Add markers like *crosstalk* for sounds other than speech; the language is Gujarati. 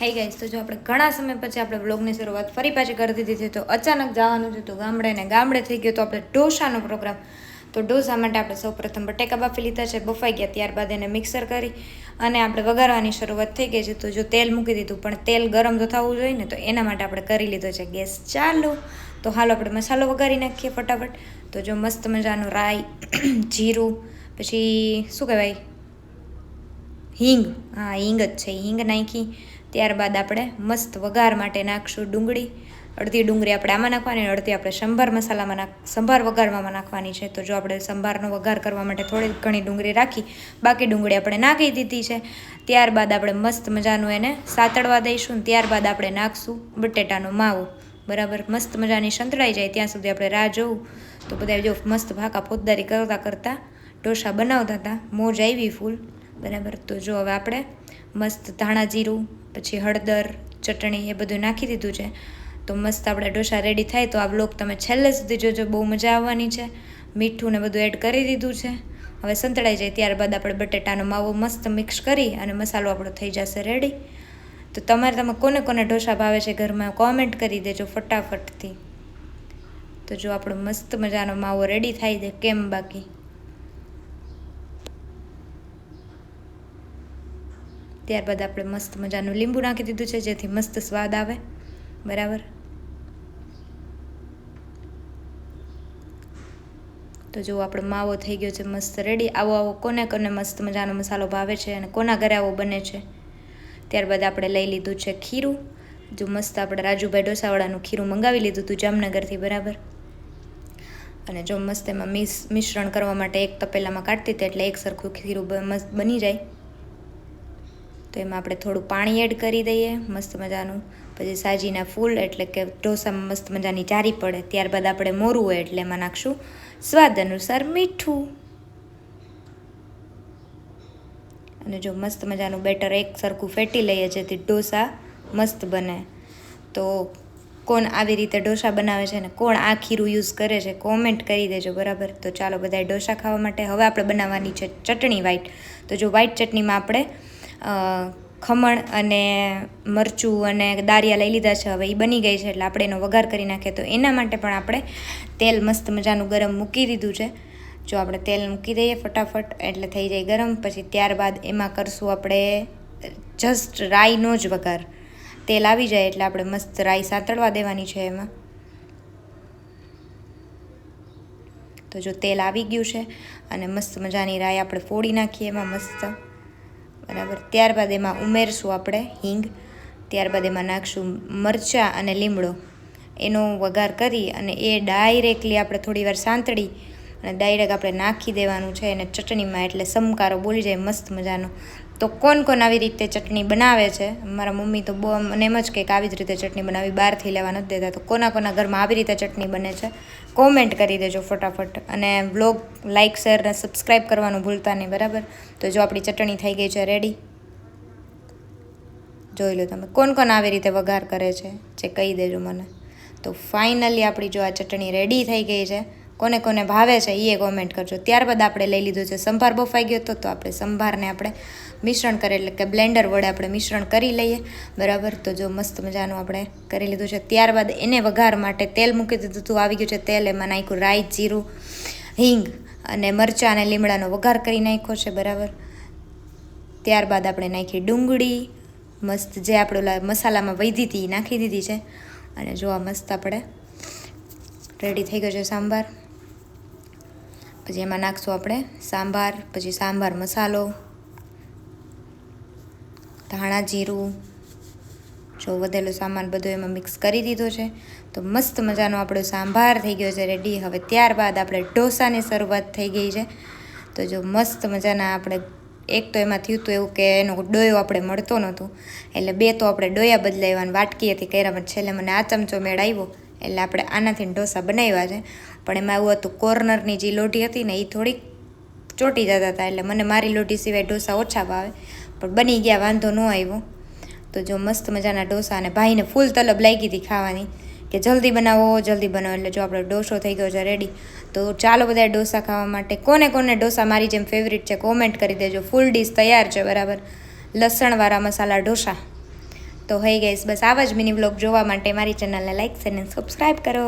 હે ગાઈસ તો જો આપણે ઘણા સમય પછી આપણે વ્લોગની શરૂઆત ફરી પાછી કરી દીધી હતી તો અચાનક જવાનું છે, તો ગામડે ને ગામડે થઈ ગયો તો આપણે ઢોસાનો પ્રોગ્રામ તો ઢોસા માટે આપણે સૌપ્રથમ બટેકા બાફી લીધા છે, બફાઈ ગયા ત્યારબાદ એને મિક્સર કરી અને આપણે વઘારવાની શરૂઆત થઈ ગઈ છે, તો જો તેલ મૂકી દીધું, પણ તેલ ગરમ તો થવું જોઈએ ને, તો એના માટે આપણે કરી લીધો છે ગેસ ચાલુ. તો હાલો આપણે મસાલો વઘારી નાખીએ ફટાફટ. તો જો મસ્ત મજાનું રાઈ, *clears throat* જીરું, પછી શું કહેવાય? હિંગ. હા, હિંગ જ છે, હિંગ નાખી ત્યારબાદ આપણે મસ્ત વઘાર માટે નાખશું ડુંગળી. અડધી ડુંગળી આપણે આમાં નાખવાની અને અડધી આપણે સંભાર મસાલામાં નાખ, સંભાર વઘારમાં નાખવાની છે. તો જો આપણે સંભારનો વઘાર કરવા માટે થોડી ઘણી ડુંગળી રાખી, બાકી ડુંગળી આપણે નાખી દીધી છે. ત્યારબાદ આપણે મસ્ત મજાનું એને સાતળવા દઈશું ત્યારબાદ આપણે નાખશું બટેટાનો માવો. બરાબર? મસ્ત મજાની સંતળાઈ જાય ત્યાં સુધી આપણે રાહ જોવું. તો બધા જો મસ્ત ભાકા ફોજદારી કરતાં કરતાં ઢોસા બનાવતા હતા. મોજ આવી ફૂલ. બરાબર. તો જો હવે આપણે મસ્ત ધાણા જીરું, પછી હળદર, ચટણી એ બધું નાખી દીધું છે. તો મસ્ત આપણે ઢોસા રેડી થાય. તો આ બ્લોગ તમે છેલ્લે સુધી જોજો. બહુ મજા આવવાની છે. મીઠું ને બધું એડ કરી દીધું છે. હવે સંતળાઈ જાય. ત્યારબાદ આપણે બટેટાનો માવો મસ્ત મિક્સ કરી અને મસાલો આપણો થઈ જશે રેડી તો તમારે તમે કોને કોને ઢોસા ભાવે છે ઘરમાં કોમેન્ટ કરી દેજો ફટાફટથી. તો જો આપણો મસ્ત મજાનો માવો રેડી થાય છે. કેમ બાકી? ત્યારબાદ આપણે મસ્ત મજાનું લીંબુ નાખી દીધું છે, જેથી મસ્ત સ્વાદ આવે. બરાબર? તો જો આપણો માવો થઈ ગયો છે મસ્ત રેડી આવો આવો, કોને કોને મસ્ત મજાનો મસાલો ભાવે છે અને કોના ઘરે આવો બને છે. ત્યારબાદ આપણે લઈ લીધું છે ખીરું. જો મસ્ત આપણે રાજુભાઈ ડોસાવાળાનું ખીરું મંગાવી લીધું હતું જામનગરથી, બરાબર? અને જો મસ્ત એમાં મિસ મિશ્રણ કરવા માટે એક તપેલામાં કાઢતી હતી એટલે એક સરખું ખીરું બની જાય. તો એમાં આપણે થોડું પાણી એડ કરી દઈએ, મસ્ત મજાનું. પછી સાજીના ફૂલ, એટલે કે ઢોસામાં મસ્ત મજાની જારી પડે. ત્યારબાદ આપણે મોરું હોય એટલે એમાં નાખશું સ્વાદ અનુસાર મીઠું. અને જો મસ્ત મજાનું બેટર એક સરખું ફેટી લઈએ, જેથી ઢોસા મસ્ત બને. તો કોણ આવી રીતે ઢોસા બનાવે છે ને કોણ આ ખીરું યુઝ કરે છે, કોમેન્ટ કરી દેજો, બરાબર? તો ચાલો બધાય ઢોસા ખાવા માટે હવે આપણે બનાવવાની છે ચટણી વ્હાઈટ. તો જો વ્હાઈટ ચટણીમાં આપણે ખમણ અને મરચું અને દારિયા લઈ લીધા છે. હવે એ બની ગઈ છે એટલે આપણે એનો વઘાર કરી નાખીએ. તો એના માટે પણ આપણે તેલ મસ્ત મજાનું ગરમ મૂકી દીધું છે. જો આપણે તેલ મૂકી દઈએ ફટાફટ, એટલે થઈ જાય ગરમ. પછી ત્યારબાદ એમાં કરશું આપણે જસ્ટ રાઈનો જ વઘાર. તેલ આવી જાય એટલે આપણે મસ્ત રાઈ સાંતળવા દેવાની છે એમાં. તો જો તેલ આવી ગયું છે અને મસ્ત મજાની રાઈ આપણે ફોડી નાખીએ એમાં મસ્ત. બરાબર. ત્યારબાદ એમાં ઉમેરશું આપણે હિંગ, ત્યારબાદ એમાં નાખશું મરચાં અને લીમડો. એનો વઘાર કરી અને એ ડાયરેક્ટલી આપણે થોડી વાર સાંતળી અને ડાયરેક્ટ આપણે નાખી દેવાનું છે. એને ચટણીમાં એટલે સમકારો બોલી જાય, મસ્ત મજાનો. તો કોણ કોણ આવી રીતે ચટણી બનાવે છે? મારા મમ્મી તો બહુ મને એમ જ કહે કે આવી જ રીતે ચટણી બનાવી, બહારથી લેવા નથી દેતા. તો કોના કોના ઘરમાં આવી રીતે ચટણી બને છે? કોમેન્ટ કરી દેજો ફટાફટ. અને બ્લોગ લાઇક શેર અને સબસ્ક્રાઈબ કરવાનું ભૂલતા નહીં, બરાબર? તો જો આપણી ચટણી થઈ ગઈ છે રેડી જોઈ લો તમે, કોણ કોણ આવી રીતે વઘાર કરે છે? જે કહી દેજો મને. તો ફાઇનલી આપણી જો આ ચટણી રેડી થઈ ગઈ છે કોને કોને ભાવે છે એ કોમેન્ટ કરજો. ત્યારબાદ આપણે લઈ લીધો છે સંભાર બફાઈ ગયો હતો તો આપણે સંભારને આપણે મિશ્રણ કરે એટલે કે બ્લેન્ડર વડે આપણે મિશ્રણ કરી લઈએ. બરાબર? તો જો મસ્ત મજાનું આપણે કરી લીધું છે. ત્યારબાદ એને વઘાર માટે તેલ મૂકી દીધું હતું. આવી ગયું છે તેલ. એમાં નાખ્યું રાઈ જીરું, હિંગ અને મરચાં અને લીમડાનો વઘાર કરી નાખ્યો છે. બરાબર? ત્યારબાદ આપણે નાખી ડુંગળી. મસ્ત જે આપણે મસાલામાં વૈધી હતી નાખી દીધી છે. અને જોવા મસ્ત આપણે રેડી થઈ ગયો છે સાંભાર. પછી એમાં નાખશું આપણે સાંભાર, પછી સાંભાર મસાલો, ધાણા જીરું. જો વધેલો સામાન બધો એમાં મિક્સ કરી દીધો છે. તો મસ્ત મજાનો આપણો સાંભાર થઈ ગયો છે રેડી હવે ત્યારબાદ આપણે ઢોસાની શરૂઆત થઈ ગઈ છે. તો જો મસ્ત મજાના આપણે, એક તો એમાં થયું હતું એવું કે એનો ડોયો આપણે મળતો નહોતો. એટલે બે તો આપણે ડોયા બદલાવ્યા અને વાટકી હતી કર્યા. પણ છેલ્લે મને આ ચમચો મેળ આવ્યો. એટલે આપણે આનાથી ઢોસા બનાવ્યા છે. પણ એમાં એવું હતું, કોર્નરની જે લોટી હતી ને એ થોડીક ચોટી જતા હતા. એટલે મને મારી લોટી સિવાય ઢોસા ઓછા ભાવે. પણ બની ગયા, વાંધો ન આવ્યો. તો જો મસ્ત મજાના ઢોસા અને ભાઈને ફૂલ તલબ લાગી હતી ખાવાની. કે જલ્દી બનાવો જલ્દી બનાવો. એટલે જો આપણો ડોસો થઈ ગયો છે રેડી તો ચાલો બધા ડોસા ખાવા માટે. કોને કોને ડોસા મારી જેમ ફેવરિટ છે કોમેન્ટ કરી દેજો. ફૂલ ડીશ તૈયાર છે, બરાબર. લસણવાળા મસાલા ઢોસા. તો હઈ ગઈશ બસ આવા જ મિની બ્લોગ જોવા માટે મારી ચેનલને લાઈક અને સબસ્ક્રાઈબ કરો.